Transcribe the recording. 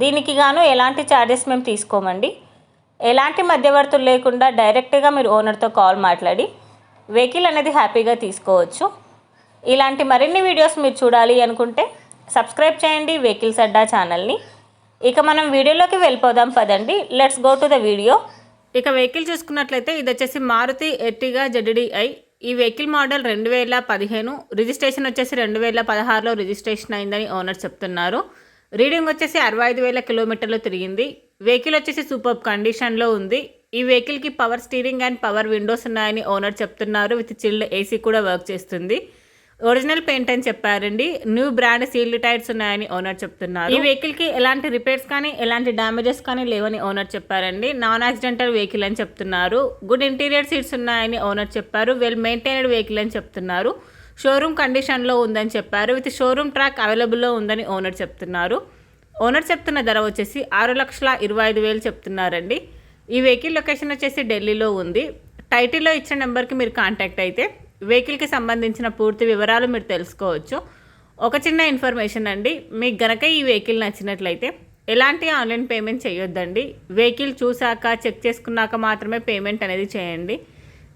దీనికి గాను ఎలాంటి ఛార్జెస్ మేము తీసుకోమండి. ఎలాంటి మధ్యవర్తులు లేకుండా డైరెక్ట్గా మీరు ఓనర్తో కాల్ మాట్లాడి వెహికల్ అనేది హ్యాపీగా తీసుకోవచ్చు. ఇలాంటి మరిన్ని వీడియోస్ మీరు చూడాలి అనుకుంటే సబ్స్క్రైబ్ చేయండి వెహికల్స్ అడ్డా ఛానల్ని ఇక మనం వీడియోలోకి వెళ్ళిపోదాం పదండి. Let's go to the video ఇక వెహికల్ చూసుకున్నట్లయితే ఇది వచ్చేసి మారుతి ఎర్టిగా జడ్డిఐ ఈ వెహికల్ మోడల్ రెండు వేల పదిహేను రిజిస్ట్రేషన్ వచ్చేసి రెండు వేల పదహారులో రిజిస్ట్రేషన్ అయిందని ఓనర్ చెప్తున్నారు. రీడింగ్ వచ్చేసి అరవై ఐదు వేల కిలోమీటర్లు తిరిగింది. వెహికల్ వచ్చేసి సూపర్ కండిషన్లో ఉంది. ఈ వెహికల్కి power steering and power windows ఉన్నాయని ఓనర్ చెప్తున్నారు. విత్ చిల్డ్ ఏసీ కూడా వర్క్ చేస్తుంది. ఒరిజినల్ పెయింట్ అని చెప్పారండి. న్యూ బ్రాండ్ సీల్డ్ టైర్స్ ఉన్నాయని ఓనర్ చెప్తున్నారు. ఈ వెహికల్కి ఎలాంటి రిపేర్స్ కానీ ఎలాంటి డ్యామేజెస్ కానీ లేవని ఓనర్ చెప్పారండి. నాన్ యాక్సిడెంటల్ వెహికల్ అని చెప్తున్నారు. గుడ్ ఇంటీరియర్ సీట్స్ ఉన్నాయని ఓనర్ చెప్పారు. వెల్ మెయింటైన్డ్ వెహికల్ అని చెప్తున్నారు. షోరూమ్ కండిషన్లో ఉందని చెప్పారు. విత్ షోరూమ్ ట్రాక్ అవైలబుల్లో ఉందని ఓనర్ చెప్తున్నారు. ఓనర్ చెప్తున్న ధర వచ్చేసి ఆరు లక్షల ఇరవై ఐదు వేలు చెప్తున్నారండి. ఈ వెహికల్ లొకేషన్ వచ్చేసి ఢిల్లీలో ఉంది. టైటిల్లో ఇచ్చిన నెంబర్కి మీరు కాంటాక్ట్ అయితే వెహికల్కి సంబంధించిన పూర్తి వివరాలు మీరు తెలుసుకోవచ్చు. ఒక చిన్న ఇన్ఫర్మేషన్ అండి. మీకు గనక ఈ వెహికల్ నచ్చినట్లయితే ఎలాంటి ఆన్లైన్ పేమెంట్ చేయొద్దండి. వెహికల్ చూశాక చెక్ చేసుకున్నాక మాత్రమే పేమెంట్ అనేది చేయండి.